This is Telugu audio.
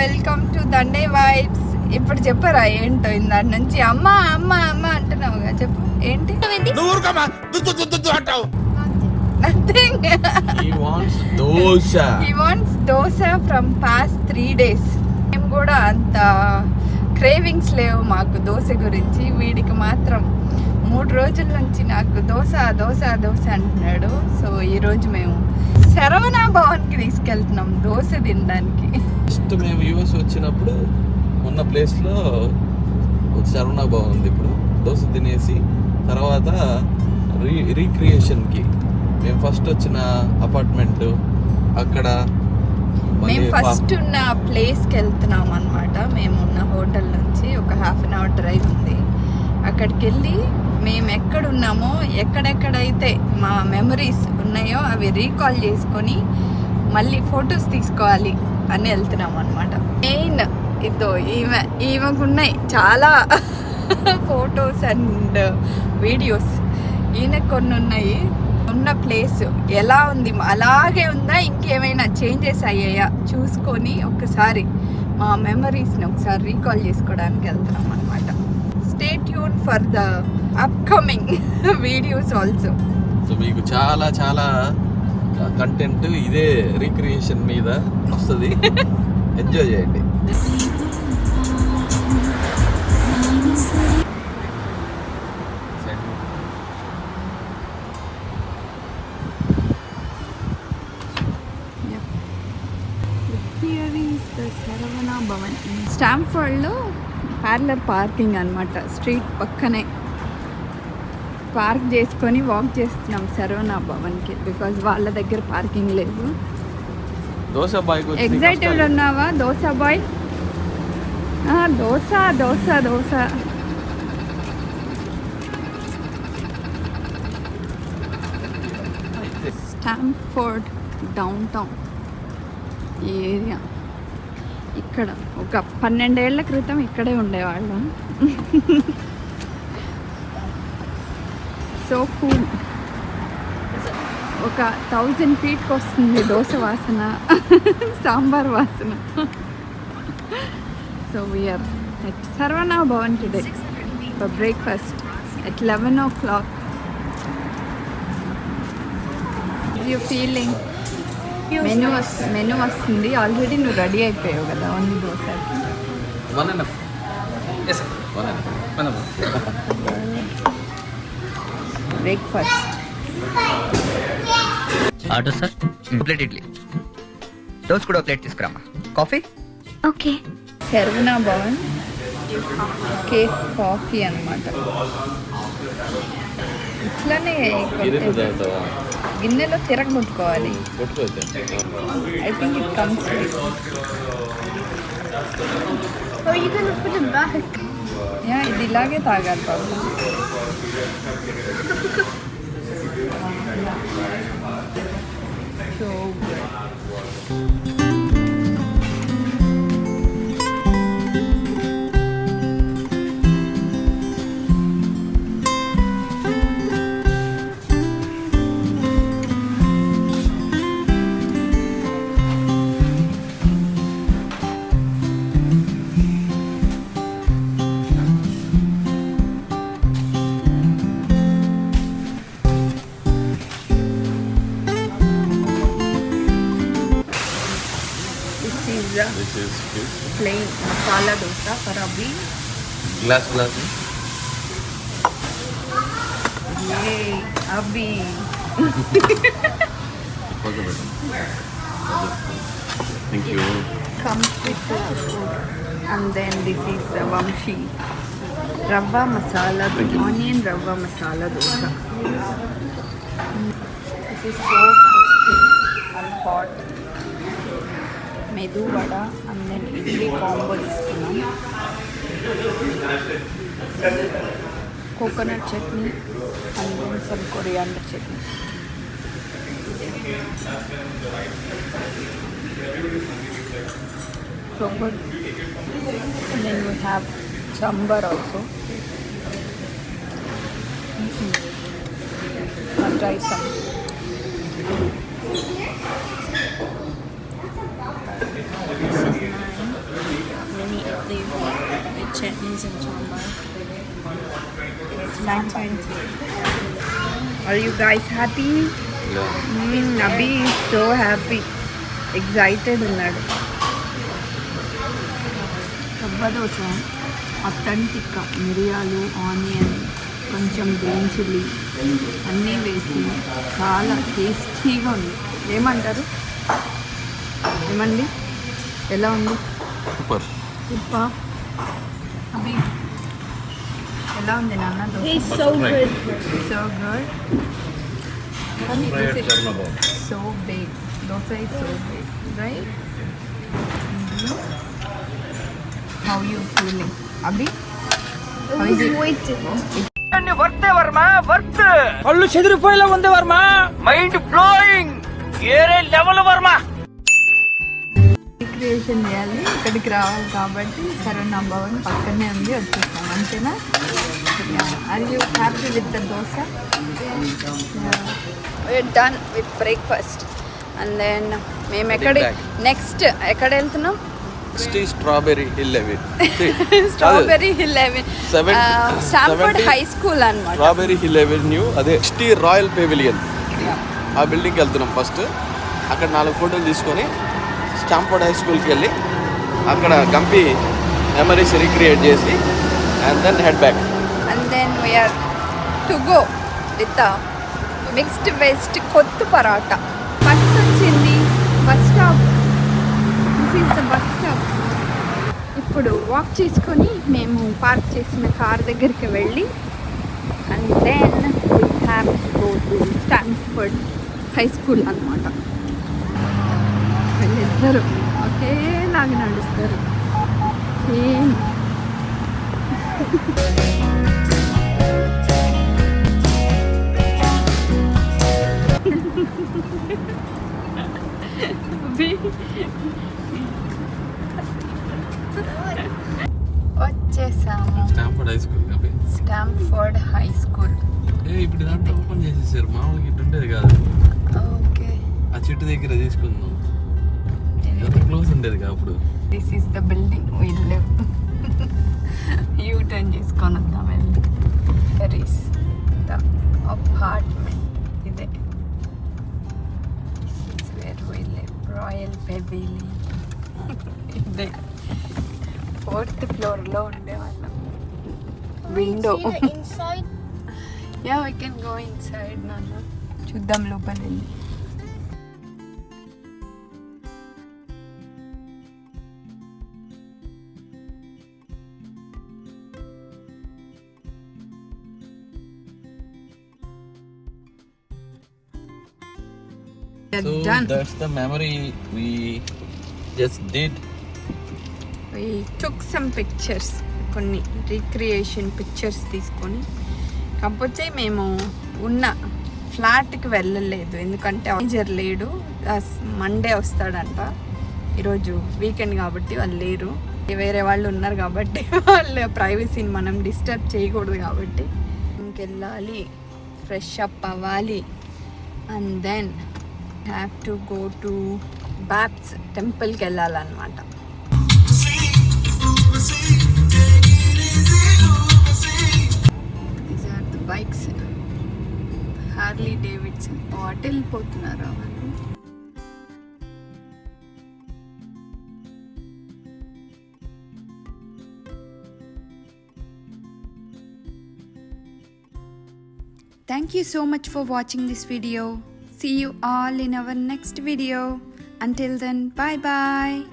Welcome to Dande vibes. ఇప్పుడు చెప్పరా ఏంటో ఇందాటి నుంచి? అమ్మ అమ్మ అమ్మ అంటున్నావుగా చెప్పు. ఏంటి? Wants dosa from past three days మేము కూడా అంత క్రేవింగ్స్ లేవు మాకు దోశ గురించి. వీడికి మాత్రం మూడు రోజుల నుంచి నాకు దోశ దోశ దోశ అంటున్నాడు. సో ఈరోజు మేము శరవణ భవన్కి తీసుకెళ్తున్నాం దోశ తినడానికి. ఫస్ట్ మేము యూఎస్ వచ్చినప్పుడు ఉన్న ప్లేస్లో శరవణ భవన్ ఉంది ఇప్పుడు. దోశ తినేసి తర్వాత రీ రీక్రియేషన్కి మేము ఫస్ట్ వచ్చిన అపార్ట్మెంట్ అక్కడ మేము ఫస్ట్ ఉన్న ప్లేస్కి వెళ్తున్నాం అనమాట మేము ఉన్న హోటల్ నుంచి ఒక హాఫ్ అన్ అవర్ డ్రైవ్ ఉంది. అక్కడికి వెళ్ళి మేము ఎక్కడున్నామో ఎక్కడెక్కడైతే మా మెమరీస్ ఉన్నాయో అవి రీకాల్ చేసుకొని మళ్ళీ ఫొటోస్ తీసుకోవాలి అని వెళ్తున్నాం అనమాట మెయిన్ ఇదో ఈమె ఈమెకున్నాయి చాలా ఫొటోస్ అండ్ వీడియోస్. ఈయన కొన్ని ఉన్నాయి ఉన్న ప్లేస్ ఎలా ఉంది? అలాగే ఉందా? ఇంకేమైనా చేంజెస్ అయ్యాయా? చూసుకొని ఒకసారి మా మెమరీస్ని ఒకసారి రీకాల్ చేసుకోవడానికి వెళ్తున్నాం అనమాట stay tune for the upcoming videos also so మీకు చాలా చాలా కంటెంట్ ఇదే రీక్రియేషన్ మీద వస్తుంది. ఎంజాయ్ చేయండి. స్టాంఫర్డ్లో పార్లర్ పార్కింగ్ అనమాట స్ట్రీట్ పక్కనే. పార్క్ చేసుకొని వాక్ చేస్తున్నాం శరవణ భవన్కి బికాజ్ వాళ్ళ దగ్గర పార్కింగ్ లేదు. దోశ వచ్చి ఎగ్జైటెడ్ ఉన్నావా? Dosa boy? Dosa dosa dosa. Stamford downtown ఈ ఏరియా ఇక్కడ ఒక పన్నెండేళ్ళ క్రితం ఇక్కడే ఉండేవాళ్ళం. So cool. ఒక థౌజండ్ ఫీట్కి వస్తుంది దోశ వాసన సాంబార్ వాసన. So we are at Saravana Bhavan today for breakfast at eleven o'clock you feeling menu menu వస్తుంది. ఆల్రెడీ నువ్వు రెడీ అయిపోయావు కదా only dosa. One and one and breakfast. Order sir? Plate idli. Dosa కూడా plate తీసుకురామా coffee? Okay. Saravana Bhavan cake coffee అనమాట ఇట్లానే. గిన్నెలో తిరగముట్టుకోవాలి కొట్టుకోవద్దు. I think it comes Oh, you gonna put it back? Yeah ఇది ఇలాగే తాగాలి బాబు प्लेन मसाला डोसा पर अभी ग्लास ग्लास ये अभी thank you comes with the food and then this is the vamshi rava masala the onion rava masala dosa this is so crispy and hot medu vada and idli combo తీసుకున్నాం. Coconut chutney and some coriander chutney. నేను have sambar also try some chutneys and sambar. It's 920. Are you guys happy? Mm, Abhi is so happy. Excited ఉన్నాడు రవ్వ దోశ అథెంటిక్ మిరియాలు ఆనియన్ కొంచెం గ్రీన్ చిల్లీ అన్నీ వేసి చాలా టేస్టీగా ఉంది ఏమంటారు ఏమండి ఎలా ఉంది సూపర్ ఉప్ప అభి ఎలా ఉంది నాన్న so good. So good so big dosa is so big right how you feeling Abhi It? Was waiting. కళ్ళు చెదిరిపోయేలా ఉంది వర్మ మైండ్ బ్లోయింగ్ ఏరే లెవెల్ వర్మ రిక్రియేషన్ చేయాలి ఇక్కడికి రావాలి కాబట్టి కరోనా భవన్ పక్కనే ఉంది వచ్చేస్తాం. అంతేనా? Are you happy with the dosa? Done with breakfast and then మేము ఎక్కడ. నెక్స్ట్ ఎక్కడ వెళ్తున్నాం? సిక్స్టీ స్ట్రాబెరీ హిల్ అవి strawberry hill Seven- Stamford seventy- high school అనమాట హిల్ అవెన్యూ అదే రాయల్ పెవిలియన్ ఆ బిల్డింగ్కి వెళ్తున్నాం ఫస్ట్ అక్కడ నాలుగు ఫోటోలు తీసుకొని స్టాంఫర్డ్ హై స్కూల్కి వెళ్ళి అక్కడ గంపి మెమరీస్ రీక్రియేట్ చేసి and then head back and then we are to go with mixed west కొత్త పరాటా బస్ వచ్చింది bus stop this is the bus stop ఇప్పుడు వాక్ చేసుకొని మేము పార్క్ చేసిన కార్ దగ్గరికి వెళ్ళి and then we have go to Stanford high school అనమాట వీళ్ళిద్దరు ఒకేలాగా నడుస్తారు. సేమ్. వచ్చేసాము Stamford high school Stamford high school ఏ ఇప్పుడు దాంట్లో ఓపెన్ చేసేసారు. మామూలుగా ఇటు ఉండేది కాదు. ఓకే. ఆ చెట్టు దగ్గర తీసుకుందాం. ఎంత క్లోజ్ ఉండేది అప్పుడు? This is the building leave U turn చేసుకొని వద్దాం వెళ్ళి. వెరీస్ ద అపార్ట్మెంట్ ఇదే. This is where we live Royal Pavilion ఇదే. ఫోర్త్ ఫ్లోర్లో ఉండేవాళ్ళం. Window? Yeah we can go inside నాన్న చూద్దాం లోపల వెళ్ళి. So done. That's the memory we just did we took some pictures కొన్ని రీక్రియేషన్ పిక్చర్స్ తీసుకొని. కాకపోతే మేము ఉన్న ఫ్లాట్కి వెళ్ళలేదు. ఎందుకంటే మేనేజర్ లేడు. మండే వస్తాడంట. ఈరోజు వీకెండ్ కాబట్టి వాళ్ళు లేరు. వేరే వాళ్ళు ఉన్నారు కాబట్టి వాళ్ళ ప్రైవసీని మనం డిస్టర్బ్ చేయకూడదు కాబట్టి ఇంకెళ్ళాలి ఫ్రెష్ అప్ అవ్వాలి. And then have to go to BAPS టెంపుల్కి వెళ్ళాలన్నమాట. These are the bikes Harley Davidson అటు వెళ్ళిపోతున్నారా వాళ్ళు? Thank you so much for watching this video. See you all in our next video. Until then, bye bye.